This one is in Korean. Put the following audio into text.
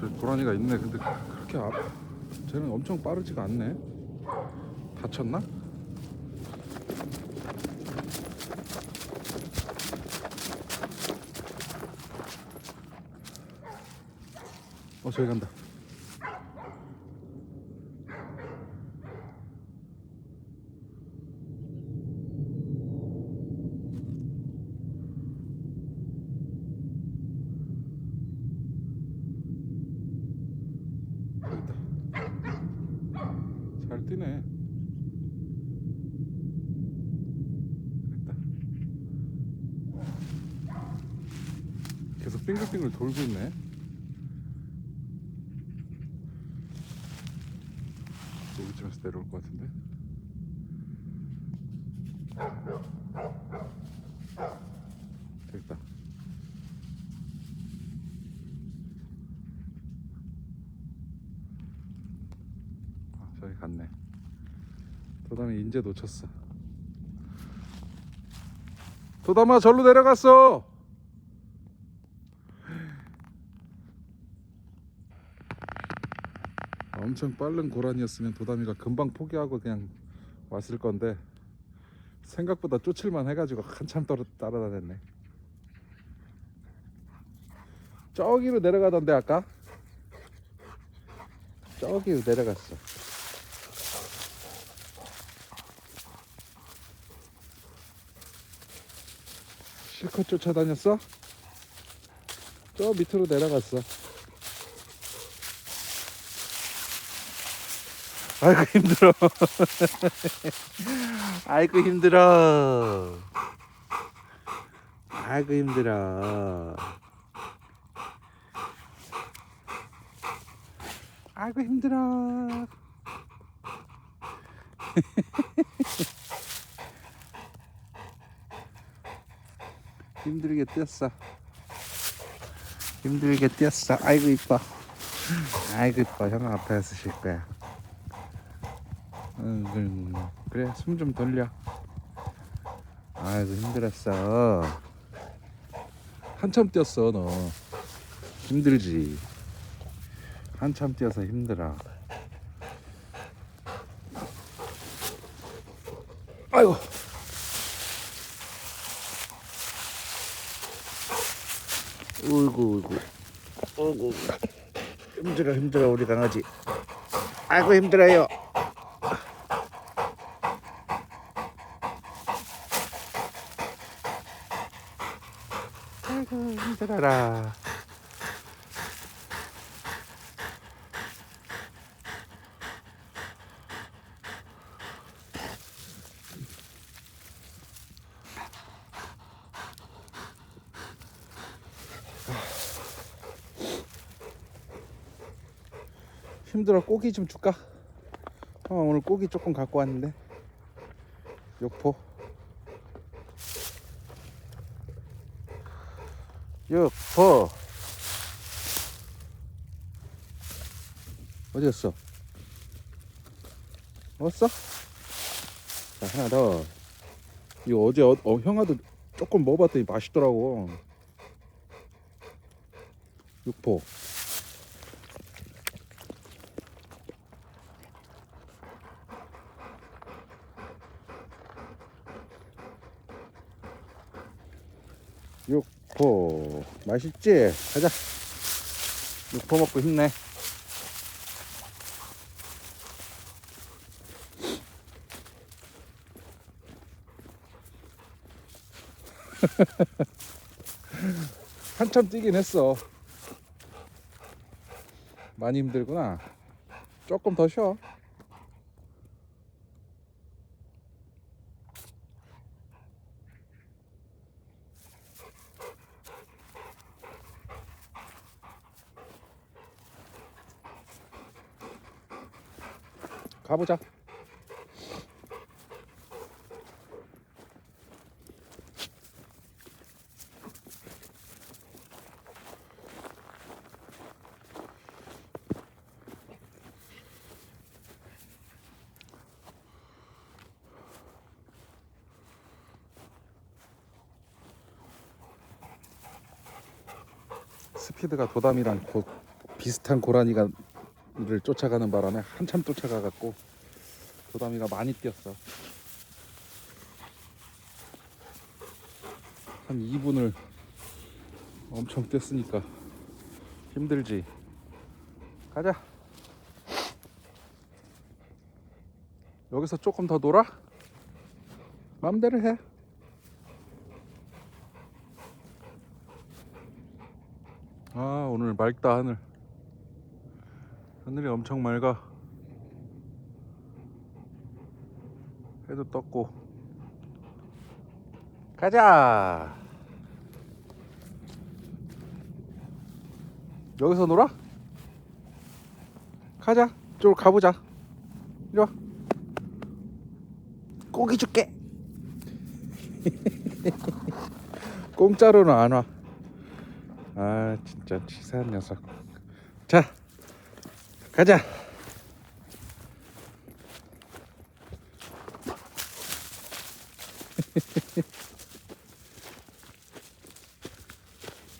저 고라니가 있네. 근데 그렇게 아, 쟤는 엄청 빠르지가 않네. 다쳤나? 어 저기 간다. 잘 뛰네. 됐다. 계속 빙글빙글 돌고 있네. 여기쯤에서 내려올 것 같은데. 됐다. 아, 저기 갔네. 도담이 인제 놓쳤어. 도담아 절로 내려갔어. 엄청 빠른 고란이었으면 도담이가 금방 포기하고 그냥 왔을 건데 생각보다 쫓을만 해가지고 한참 따라, 따라다녔네. 저기로 내려가던데 아까? 저기로 내려갔어. 실컷 쫓아다녔어? 저 밑으로 내려갔어. 아이고 힘들어. 아이고 힘들어. 아이고 힘들어. 아이고 힘들어. 힘들게 뛰었어. 힘들게 뛰었어. 아이고 이뻐. 아이고 이뻐. 형 앞에서 쉴 거야. 응, 응. 그래 숨 좀 돌려. 아이고 힘들었어. 한참 뛰었어 너. 힘들지. 한참 뛰어서 힘들어. 아이고. 울고 울고. 울고. 힘들어 힘들어 우리 강아지. 아이고 힘들어요. 아이고 힘들어라. 힘들어. 고기 좀 줄까? 형 오늘 고기 조금 갖고 왔는데. 육포. 육포. 어디였어? 왔어? 자 하나 더. 이거 어제 어, 어, 형아도 조금 먹어봤더니 맛있더라고. 육포 육포. 맛있지? 가자. 육포 먹고 힘내. 한참 뛰긴 했어. 많이 힘들구나. 조금 더 쉬어 가보자. 스피드가 도담이랑 곧 비슷한 고라니가 를 쫓아가는 바람에 한참 쫓아가갖고 도담이가 많이 뛰었어. 한 2분을 엄청 뛰었으니까 힘들지. 가자. 여기서 조금 더 놀아? 마음대로 해. 아 오늘 맑다 하늘. 하늘이 엄청 맑아. 해도 떴고. 가자. 여기서 놀아? 가자. 이쪽으로 가보자. 이리 와. 고기 줄게. 공짜로는 안 와. 아 진짜 치사한 녀석. 자 가자.